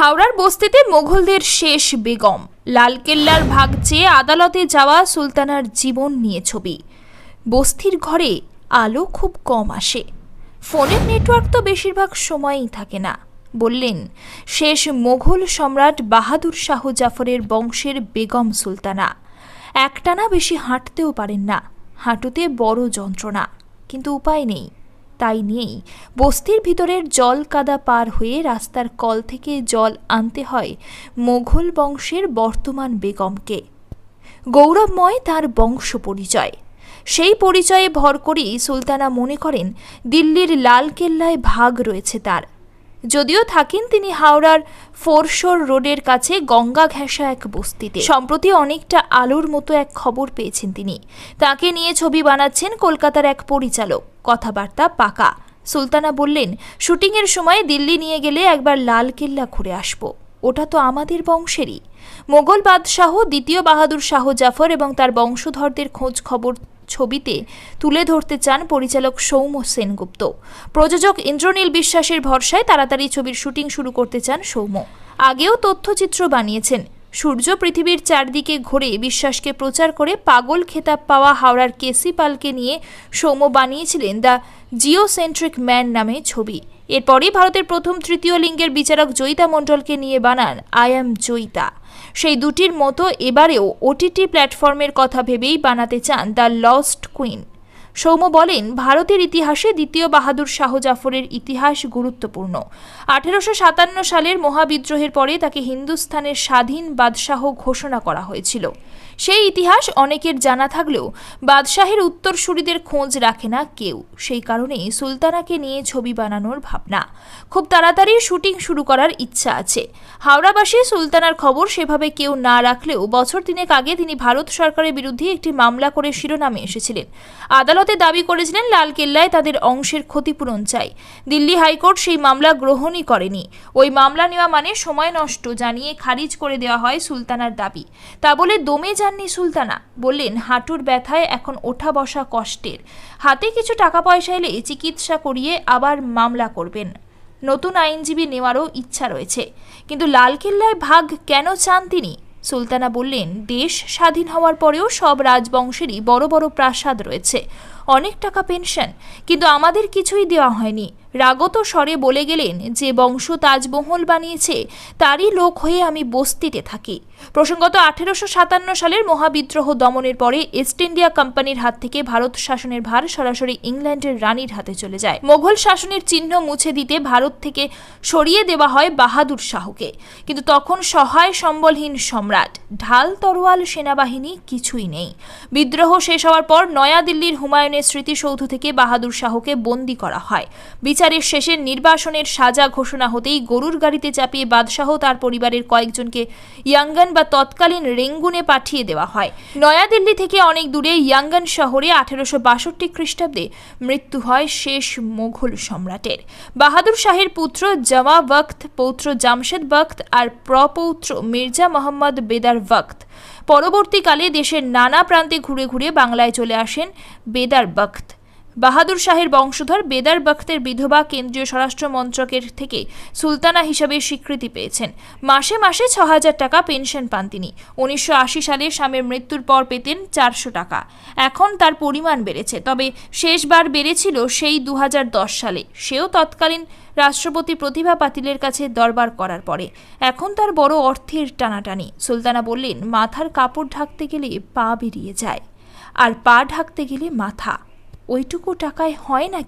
হাওড়ার বস্তিতে মোঘলদের শেষ বেগম। লালকেল্লার ভাগ চেয়ে আদালতে যাওয়া সুলতানার জীবন নিয়ে ছবি। বস্তির ঘরে আলো খুব কম আসে। ফোনের নেটওয়ার্ক তো বেশিরভাগ সময়ই থাকে না। বললেন, শেষ মোঘল সম্রাট বাহাদুর শাহ জাফরের বংশের বেগম সুলতানা। একটানা বেশি হাঁটতেও পারেন না। হাঁটুতে বড় যন্ত্রণা। কিন্তু উপায় নেই। তাই নিয়েই। বস্তির ভিতরের জল কাদা পার হয়ে রাস্তার কল থেকে জল আনতে হয় মোঘল বংশের বর্তমান বেগমকে। গৌরবময় তার বংশ পরিচয়। সেই পরিচয়ে ভর করেই সুলতানা মনে করেন, দিল্লির লাল কেল্লায় ভাগ রয়েছে তার। যদিও থাকেন তিনি হাওড়ার ফোরশোর রোডের কাছে গঙ্গা ঘেঁষা এক বস্তিতে। সম্প্রতি অনেকটা আলোর মতো এক খবর পেয়েছেন তিনি। তাকে নিয়ে ছবি বানাচ্ছেন কলকাতার এক পরিচালক। কথাবার্তা পাকা। সুলতানা বললেন, শুটিংয়ের সময় দিল্লি নিয়ে গেলে একবার লালকেল্লা ঘুরে আসব। ওটা তো আমাদের বংশেরই। মোগল বাদশাহ দ্বিতীয় বাহাদুর শাহ জাফর এবং তার বংশধরদের খোঁজ খবর ছবিতে তুলে ধরতে চান পরিচালক সৌম সেনগুপ্ত। প্রযোজক ইন্দ্রনীল বিশ্বাসের ভরসায় তাড়াতাড়ি ছবির শুটিং শুরু করতে চান সৌম। আগেও তথ্যচিত্র বানিয়েছেন। সূর্য পৃথিবীর চারদিকে ঘুরে বিশ্বাসকে প্রচার করে পাগল খেতাব পাওয়া হাওড়ার কেসি পালকে নিয়ে সৌম্য বানিয়েছিলেন দ্য জিওসেন্ট্রিক ম্যান নামে ছবি। এরপরই ভারতের প্রথম তৃতীয় লিঙ্গের বিচারক জয়িতা মণ্ডলকে নিয়ে বানান আই অ্যাম জয়িতা। সেই দুটির মতো এবারেও ওটিটি প্ল্যাটফর্মের কথা ভেবেই বানাতে চান দ্য লস্ট কুইন। সৌম্য বলেন, ভারতের ইতিহাসে দ্বিতীয় বাহাদুর শাহ জাফরের ইতিহাস গুরুত্বপূর্ণ। আঠেরোশো সাতান্ন সালের মহাবিদ্রোহের পরে তাকে হিন্দুস্তানের স্বাধীন বাদশাহ ঘোষণা করা হয়েছিল। সেই ইতিহাস অনেকের জানা থাকলেও বাদশাহের উত্তরসূরিদের খোঁজ রাখে না কেউ। সেই কারণেই সুলতানাকে নিয়ে ছবি বানানোর ভাবনা। খুব তাড়াতাড়ি শুটিং শুরু করার ইচ্ছা আছে। হাওড়াবাসী সুলতানার খবর সেভাবে কেউ না রাখলেও বছর তিনেক আগে তিনি ভারত সরকারের বিরুদ্ধে একটি মামলা করে শিরোনামে এসেছিলেন। আদালতে দাবি করেছিলেন, লালকেল্লায় তাদের অংশের ক্ষতিপূরণ চাই। দিল্লি হাইকোর্ট সেই মামলা গ্রহণই করেনি। ওই মামলা নেওয়া মানে সময় নষ্ট, জানিয়ে খারিজ করে দেওয়া হয় সুলতানার দাবি। তা বলে দমে যাননি সুলতানা। বললেন, হাঁটুর ব্যথায় এখন ওঠা বসা কষ্টের। হাতে কিছু টাকা পয়সা এলে চিকিৎসা করিয়ে আবার মামলা করবেন। নতুন আইনজীবী নেওয়ারও ইচ্ছা রয়েছে। কিন্তু লালকেল্লায় ভাগ কেন চান তিনি? সুলতানা বললেন, দেশ স্বাধীন হওয়ার পরেও সব রাজবংশেরই বড় বড় প্রাসাদ রয়েছে। অনেক টাকা পেনশন, কিন্তু আমাদের কিছুই দেওয়া হয়নি। রাগত স্বরে বলে গেলেন যে বংশ তাজমহল বানিয়েছে, তারই লোক হয়ে আমি বস্তিতে থাকি। প্রসঙ্গত আঠেরোশো সাতান্ন সালের মহাবিদ্রোহ দমনের পরে ইস্ট ইন্ডিয়া কোম্পানির হাত থেকে ভারত শাসনের ভার সরাসরি ইংল্যান্ডের রানীর হাতে চলে যায়। মোঘল শাসনের চিহ্ন মুছে দিতে ভারত থেকে সরিয়ে দেওয়া হয় বাহাদুর শাহকে। কিন্তু তখন সহায় সম্বলহীন সম্রাট, ঢাল তরোয়াল সেনাবাহিনী কিছুই নেই। বিদ্রোহ শেষ হওয়ার পর নয়াদিল্লির হুমায়ুনের স্মৃতিসৌধ থেকে বাহাদুর শাহকে বন্দী করা হয়। বিচারের শেষে নির্বাসনের সাজা ঘোষণা হতেই গরুর গাড়িতে চাপিয়ে বাদশাহ তার পরিবারের কয়েকজনকে ইয়াঙ্গান বা তৎকালীন রেঙ্গুনে পাঠিয়ে দেওয়া হয়। নয়াদিল্লি থেকে অনেক দূরে ইয়াঙ্গান শহরে আঠেরোশো বাষট্টি খ্রিস্টাব্দে মৃত্যু হয় শেষ মোঘল সম্রাটের। বাহাদুর শাহের পুত্র জমা বখত পৌত্র জামশেদ বখত আর প্রপৌত্র মির্জা মোহাম্মদ বেদার বখত পরবর্তীকালে দেশের নানা প্রান্তে ঘুরে ঘুরে বাংলায় চলে আসেন বেদার বখত। বাহাদুর শাহের বংশধর বেদার বখতের বিধবা কেন্দ্রীয় স্বরাষ্ট্র মন্ত্রকের থেকে সুলতানা হিসাবে স্বীকৃতি পেয়েছেন। মাসে মাসে ছ হাজার টাকা পেনশন পান তিনি। উনিশশো আশি সালে স্বামীর মৃত্যুর পর পেতেন চারশো টাকা। এখন তার পরিমাণ বেড়েছে, তবে শেষবার বেড়েছিল সেই দু হাজার দশ সালে। সেও তৎকালীন রাষ্ট্রপতি প্রতিভা পাতিলের কাছে দরবার করার পরে। এখন তার বড় অর্থের টানাটানি। সুলতানা বললেন, মাথার কাপড় ঢাকতে গেলে পা বেরিয়ে যায়। আর পা ঢাকতে গেলে মাথা। ওইটুকু টাকায় হয় না